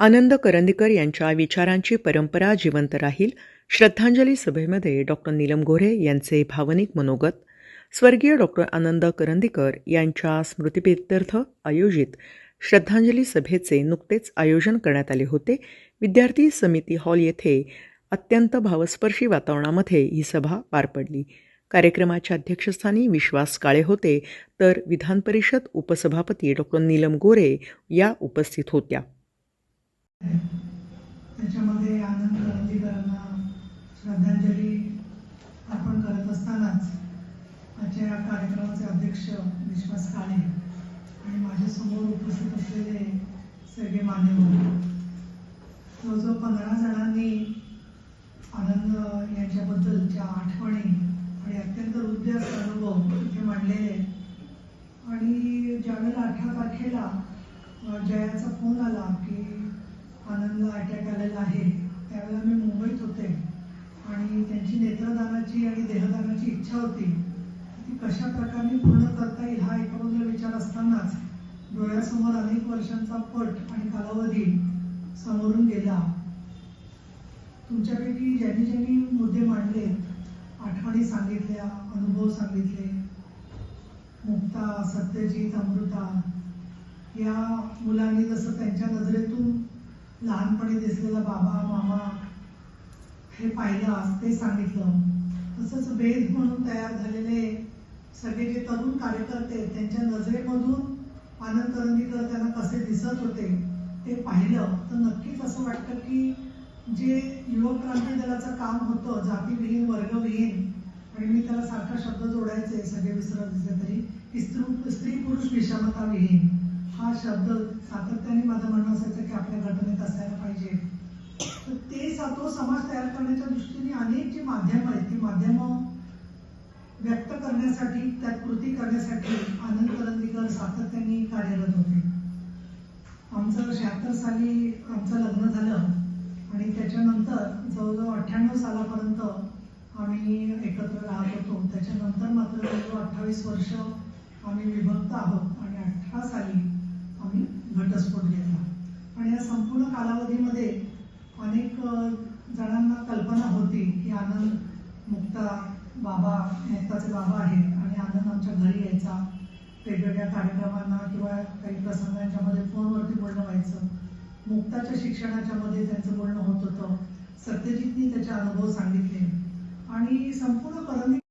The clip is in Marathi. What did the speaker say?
आनंद करंदीकर यांच्या विचारांची परंपरा जिवंत राहील. श्रद्धांजली सभेमध्ये डॉक्टर नीलम गोऱ्हे यांचे भावनिक मनोगत स्वर्गीय डॉक्टर आनंद करंदीकर यांच्या स्मृतिप्रित्यर्थ आयोजित श्रद्धांजली सभेचे नुकतेच आयोजन करण्यात आले होते. विद्यार्थी समिती हॉल येथे अत्यंत भावस्पर्शी वातावरणामध्ये ही सभा पार पडली. कार्यक्रमाच्या अध्यक्षस्थानी विश्वास काळे होते. तर विधान परिषद उपसभापती डॉक्टर नीलम गोरे या उपस्थित होत्या. त्याच्यामध्ये आनंद करंदीकरांना श्रद्धांजली अर्पण करत असतानाच आजच्या या कार्यक्रमाचे अध्यक्ष विश्वास काळे आणि माझ्यासमोर उपस्थित असलेले सगळे मान्यवर. जवळजवळ पंधरा जणांनी आनंद यांच्याबद्दलच्या आठवणी आणि अत्यंत हृदय अनुभव इथे मांडलेले आणि ज्यावेळेला अठरा तारखेला जयाचा फोन आला की आनंदला अटॅक आलेला आहे. त्यावेळेला मी मुंबईत होते. आणि त्यांची नेत्रदानाची आणि देहदानाची इच्छा होती. ती कशा प्रकारे पूर्ण करता येईल हा एकाबद्दल विचार असतानाच डोळ्यासमोर अनेक वर्षांचा पट आणि कालावधी समोरून गेला. तुमच्यापैकी ज्यांनी ज्यांनी मुद्दे मांडले आठवणी सांगितल्या अनुभव सांगितले मुक्ता सत्यजित अमृता या मुलांनी जसं त्यांच्या नजरेतून लहानपणी दिसलेला बाबा मामा हे पाहिलं आज ते सांगितलं. तसंच वेद म्हणून तयार झालेले सगळे जे तरुण कार्यकर्ते त्यांच्या नजरेमधून आनंद करंदीकर त्यांना कसे दिसत होते ते पाहिलं. तर नक्कीच असं वाटतं की जे युवक क्रांती दलाचं काम होतं जातीविहीन वर्गविहीन आणि मी त्याला सारखा शब्द जोडायचे सगळे विसरत दिसले तरी की स्त्री स्त्री पुरुष विषमताविहीन. हा शब्द सातत्याने माझं म्हणणं असायचं की आपल्या घटनेत असायला पाहिजे. तर ते सा- तो समाज तयार करण्याच्या दृष्टीने अनेक जी माध्यमं आहेत ती माध्यमं व्यक्त करण्यासाठी त्यात कृती करण्यासाठी आनंद करंदीकर सातत्याने कार्यरत होते. आमचं शहात्तर साली आमचं लग्न झालं आणि त्याच्यानंतर जवळजवळ अठ्ठ्याण्णव सालापर्यंत आम्ही एकत्र राहत होतो. त्याच्यानंतर मात्र जवळजवळ अठ्ठावीस वर्ष आम्ही विभक्त आहोत आणि अठरा साली घटस्फोट घेतला. आणि या संपूर्ण कालावधीमध्ये अनेक जणांना कल्पना होती की आनंद मुक्ता बाबा मुक्ताचे बाबा आहेत आणि आनंद आमच्या घरी यायचा. वेगवेगळ्या कार्यक्रमांना किंवा काही प्रसंगांच्या मध्ये फोनवरती बोलणं व्हायचं. मुक्ताच्या शिक्षणाच्या मध्ये त्यांचं बोलणं होत होतं. सत्यजितनी त्याचे अनुभव सांगितले. आणि संपूर्ण करंदी